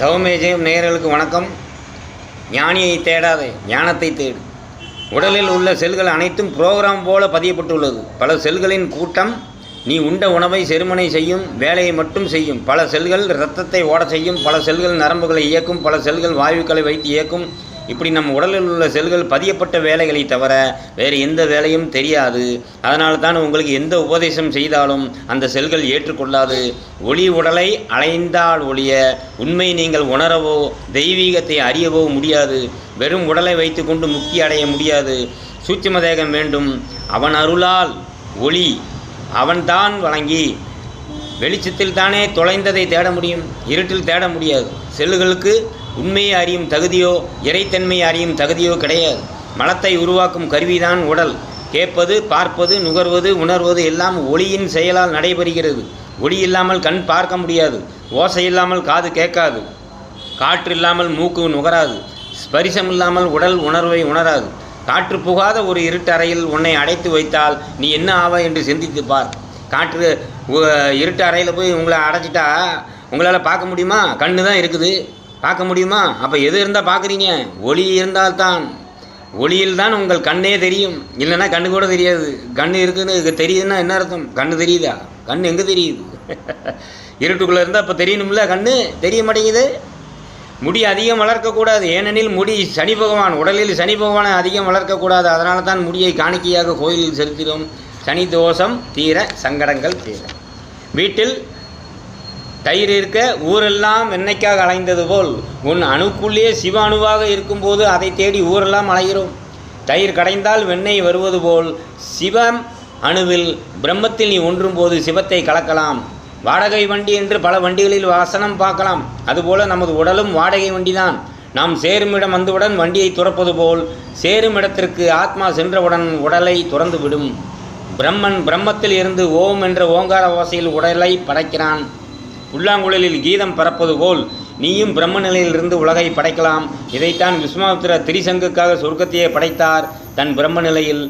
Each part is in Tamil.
தவமேஜயம் நேயர்களுக்கு வணக்கம். ஞானியை தேடாதே ஞானத்தை தேடு. உடலில் உள்ள செல்கள் அனைத்தும் புரோகிராம் போல பதியப்பட்டுள்ளது. பல செல்களின் கூட்டம் நீ உண்ட உணவை செருமனை செய்யும் வேலையை மட்டும் செய்யும். பல செல்கள் இரத்தத்தை ஓட செய்யும் பல செல்கள் நரம்புகளை இயக்கும் பல செல்கள் வாயுக்களை வைத்து இயக்கும். இப்படி நம் உடலில் உள்ள செல்கள் பதியப்பட்ட வேலைகளை தவிர வேறு எந்த வேலையும் தெரியாது. அதனால தான் உங்களுக்கு எந்த உபதேசம் செய்தாலும் அந்த செல்கள் ஏற்றுக்கொள்ளாது. ஒளி உடலை அலைந்தால் ஒளிய உண்மை நீங்கள் உணரவோ தெய்வீகத்தை அறியவோ முடியாது. வெறும் உடலை வைத்துக்கொண்டு முக்தி அடைய முடியாது. சூட்சும தேகம் வேண்டும். அவன் அருளால் ஒளி அவன்தான் வழங்கி வெளிச்சத்தில் தானே தொலைந்ததை தேட முடியும். இருட்டில் தேட முடியாது. செல்லுகளுக்கு உண்மையை அறியும் தகுதியோ இறைத்தன்மையை அறியும் தகுதியோ கிடையாது. மலத்தை உருவாக்கும் கருவிதான் உடல். கேட்பது பார்ப்பது நுகர்வது உணர்வது எல்லாம் ஒளியின் செயலால் நடைபெறுகிறது. ஒளி இல்லாமல் கண் பார்க்க முடியாது. ஓசை இல்லாமல் காது கேட்காது. காற்று இல்லாமல் மூக்கு நுகராது. ஸ்பரிசம் இல்லாமல் உடல் உணர்வை உணராது. காற்று புகாத ஒரு இருட்டறையில் உன்னை அடைத்து வைத்தால் நீ என்ன ஆவ என்று சிந்தித்து பார். காற்று இருட்டு அறையில் போய் உங்களை அடைச்சிட்டா உங்களால் பார்க்க முடியுமா? கண்ணு தான் இருக்குது. பார்க்க முடியுமா? அப்போ எது இருந்தால் பார்க்குறீங்க? ஒளி இருந்தால்தான். ஒளியில் தான் உங்கள் கண்ணே தெரியும். இல்லைன்னா கண்ணு கூட தெரியாது. கண் இருக்குதுன்னு தெரியுதுன்னா என்ன அர்த்தம்? கண்ணு தெரியுதா? கண் எங்கே தெரியுது? இருட்டுக்குள்ளே இருந்தால் இப்போ தெரியணும்ல கண்ணு? தெரிய மாட்டேங்குது. முடி அதிகம் வளர்க்கக்கூடாது. ஏனெனில் முடி சனி பகவான் உடலில் சனி பகவானை அதிகம் வளர்க்கக்கூடாது. அதனால தான் முடியை காணிக்கையாக கோயிலில் செலுத்தினோம். சனி தோஷம் தீர சங்கடங்கள் தீர. வீட்டில் தயிர் இருக்க ஊரெல்லாம் வெண்ணைக்காக அலைந்தது போல் உன் அணுக்குள்ளே சிவ அணுவாக இருக்கும்போது அதை தேடி ஊரெல்லாம் அலைகிறோம். தயிர் கடைந்தால் வெண்ணெய் வருவது போல் சிவம் அணுவில் பிரம்மத்தில் நீ ஒன்றும் போது சிவத்தை கலக்கலாம். வாடகை வண்டி என்று பல வண்டிகளில் வாசனம் பார்க்கலாம். அதுபோல நமது உடலும் வாடகை வண்டிதான். நாம் சேரும் இடம் வந்தவுடன் வண்டியை துறப்பது போல் சேரும் இடத்திற்கு ஆத்மா சென்றவுடன் உடலை துறந்துவிடும். பிரம்மன் பிரம்மத்தில் இருந்து ஓம் என்ற ஓங்கார ஓசையில் உடலை படைக்கிறான். புல்லாங்குழலில் கீதம் பறப்பது போல் நீயும் பிரம்ம நிலையிலிருந்து உலகை படைக்கலாம். இதைத்தான் விஸ்வாமித்திர திரிசங்குக்காக சொர்க்கத்தையே படைத்தார். தன் பிரம்ம நிலையில்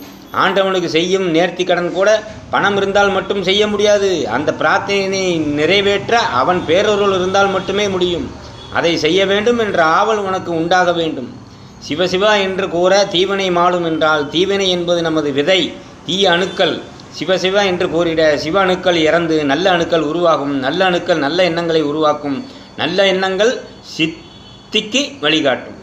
ஆண்டவனுக்கு செய்யும் நேர்த்தி கடன் கூட பணம் இருந்தால் மட்டும் செய்ய முடியாது. அந்த பிரார்த்தனையை நிறைவேற்ற அவன் பேரொருள் இருந்தால் மட்டுமே முடியும். அதை செய்ய வேண்டும் என்ற ஆவல் உனக்கு உண்டாக வேண்டும். சிவசிவா என்று கூற தீவனை மாளும் என்றால் தீவனை என்பது நமது விதை தீய அணுக்கள் சிவசிவ என்று கூறிட சிவ அணுக்கள் இறந்து நல்ல அணுக்கள் உருவாகும் நல்ல அணுக்கள் நல்ல எண்ணங்களை உருவாக்கும் நல்ல எண்ணங்கள் சித்திக்கு வழிகாட்டும்.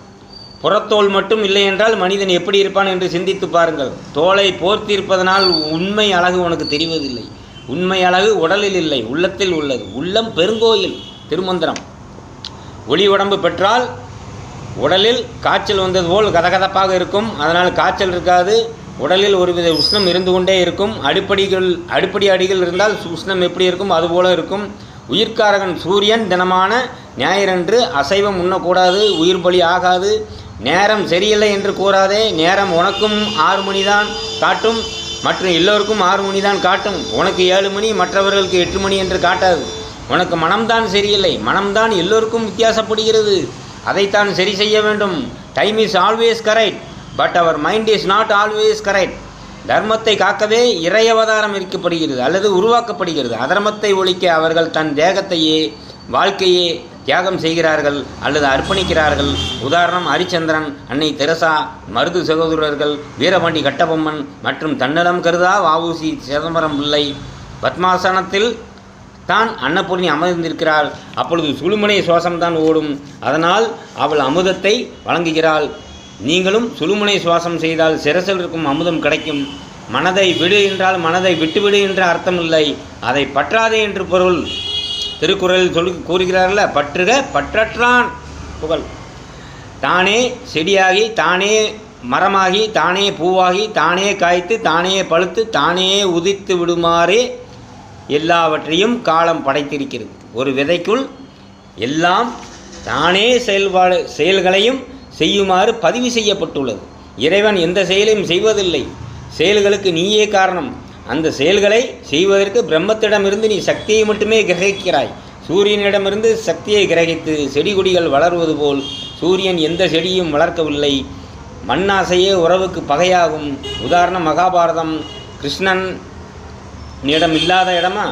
புறத்தோல் மட்டும் இல்லை என்றால் மனிதன் எப்படி இருப்பான் என்று சிந்தித்து பாருங்கள். தோலை போர்த்திருப்பதனால் உண்மை அழகு உனக்கு தெரிவதில்லை. உண்மை அழகு உடலில் இல்லை உள்ளத்தில் உள்ளது. உள்ளம் பெருங்கோயில் திருமந்திரம். ஒளி உடம்பு பெற்றால் உடலில் காய்ச்சல் வந்தது போல் கதகதப்பாக இருக்கும். அதனால் காய்ச்சல் இருக்காது. உடலில் ஒருவித உஷ்ணம் இருந்து கொண்டே இருக்கும். அடிப்படிகள் அடிப்படி அடிகள் இருந்தால் உஷ்ணம் எப்படி இருக்கும்? அதுபோல இருக்கும். உயிர்க்காரகன் சூரியன் தினமான ஞாயிறன்று அசைவம் உண்ணக்கூடாது உயிர் பலி ஆகாது. நேரம் சரியில்லை என்று கூறாதே நேரம் உனக்கும் ஆறு மணிதான் காட்டும். மற்ற எல்லோருக்கும் ஆறு மணி தான் காட்டும். உனக்கு ஏழு மணி மற்றவர்களுக்கு எட்டு மணி என்று காட்டாது. உனக்கு மனம்தான் சரியில்லை. மனம்தான் எல்லோருக்கும் வித்தியாசப்படுகிறது. அதைத்தான் சரி செய்ய வேண்டும். Time is always correct but our mind is not always correct தர்மத்தை காக்கவே இறை அவதாரம் இருக்கப்படுகிறது அல்லது உருவாக்கப்படுகிறது. அதர்மத்தை ஒழிக்க அவர்கள் தன் தேகத்தையே வாழ்க்கையே தியாகம் செய்கிறார்கள் அல்லது அர்ப்பணிக்கிறார்கள். உதாரணம் ஹரிச்சந்திரன் அன்னை தெரசா மருது சகோதரர்கள் வீரபாண்டி கட்டபொம்மன் மற்றும் தன்னலம் கருதா வாவூசி சிதம்பரம் பிள்ளை. பத்மாசனத்தில் தான் அன்னபூர்ணி அமர்ந்திருக்கிறாள். அப்பொழுது சுழுமனை சுவாசம்தான் ஓடும். அதனால் அவள் அமுதத்தை வழங்குகிறாள். நீங்களும் சுழுமுனை சுவாசம் செய்தால் சிரசில் இருக்கும் அமுதம் கிடைக்கும். மனதை விடு என்றால் மனதை விட்டுவிடு என்ற அர்த்தம் இல்லை அதை பற்றாதே என்று பொருள். திருக்குறளில் சொல்லி கூறுகிறார்கள பற்றுக பற்றற்றான். புகழ். தானே செடியாகி தானே மரமாகி தானே பூவாகி தானே காய்த்து தானே பழுத்து தானே உதித்து விடுமாறே எல்லாவற்றையும் காலம் படைத்திருக்கிறது. ஒரு விதைக்குள் எல்லாம் தானே செயல்பாடு செயல்களையும் செய்யுமாறு பதிவு செய்யப்பட்டுள்ளது. இறைவன் எந்த செயலையும் செய்வதில்லை. செயல்களுக்கு நீயே காரணம். அந்த செயல்களை செய்வதற்கு பிரம்மத்திடமிருந்து நீ சக்தியை மட்டுமே கிரகிக்கிறாய். சூரியனிடமிருந்து சக்தியை கிரகித்து செடி கொடிகள் வளர்வது போல் சூரியன் எந்த செடியும் வளர்க்கவில்லை. மண்ணாசையே உறவுக்கு பகையாகும். உதாரணம் மகாபாரதம். கிருஷ்ணன் இடம் இல்லாத இடமா?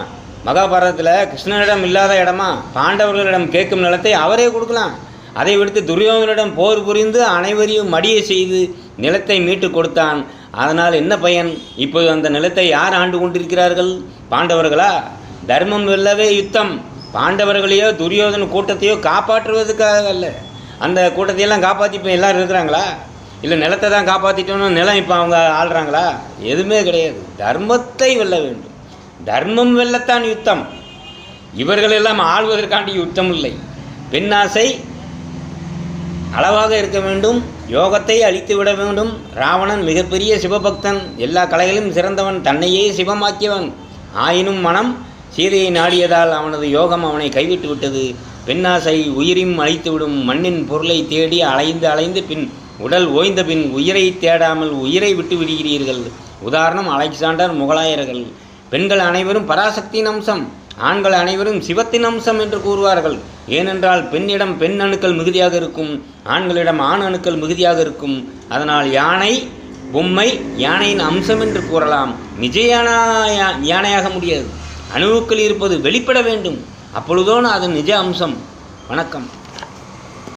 மகாபாரதத்தில் கிருஷ்ணனிடம் இல்லாத இடமா? பாண்டவர்களிடம் கேட்கும் நிலத்தை அவரே கொடுக்கலாம். அதை விடுத்து துரியோதனிடம் போர் புரிந்து அனைவரையும் மடிய செய்து நிலத்தை மீட்டு கொடுத்தான். அதனால் என்ன பயன்? இப்போது அந்த நிலத்தை யார் ஆண்டு கொண்டிருக்கிறார்கள்? பாண்டவர்களா? தர்மம் வெல்லவே யுத்தம். பாண்டவர்களையோ துரியோதன கூட்டத்தையோ காப்பாற்றுவதற்காக அல்ல. அந்த கூட்டத்தையெல்லாம் காப்பாற்றி இப்போ எல்லாரும் இருக்கிறாங்களா? இல்லை நிலத்தை தான் காப்பாற்றிட்டோன்னு நிலம் இப்போ அவங்க ஆள்றாங்களா? எதுவுமே கிடையாது. தர்மத்தை வெல்ல வேண்டும். தர்மம் வெல்லத்தான் யுத்தம். இவர்களெல்லாம் ஆள்வதற்காண்டி யுத்தம் இல்லை. பெண்ணாசை அளவாக இருக்க வேண்டும் யோகத்தை அழித்து விட வேண்டும். ராவணன் மிகப்பெரிய சிவபக்தன். எல்லா கலைகளிலும் சிறந்தவன் தன்னையே சிவமாக்கியவன். ஆயினும் மனம் சீதையை நாடியதால் அவனது யோகம் அவனை கைவிட்டு விட்டது பெண்ணாசை உயிரையும் அழித்துவிடும். மண்ணின் பொருளை தேடி அலைந்து அலைந்து பின் உடல் ஓய்ந்த பின் உயிரை தேடாமல் உயிரை விட்டு விடுகிறீர்கள். உதாரணம் அலெக்சாண்டர் முகலாயர்கள். பெண்கள் அனைவரும் பராசக்தியின் அம்சம். ஆண்கள் அனைவரும் சிவத்தின் அம்சம் என்று கூறுவார்கள். ஏனென்றால் பெண்ணிடம் பெண் அணுக்கள் மிகுதியாக இருக்கும் ஆண்களிடம் ஆண் அணுக்கள் மிகுதியாக இருக்கும். அதனால் யானை பொம்மை யானையின் அம்சம் என்று கூறலாம். நிஜ யானா யானையாக முடியாது. அணுவுக்கள் இருப்பது வெளிப்பட வேண்டும். அப்பொழுதோன அது நிஜ அம்சம். வணக்கம்.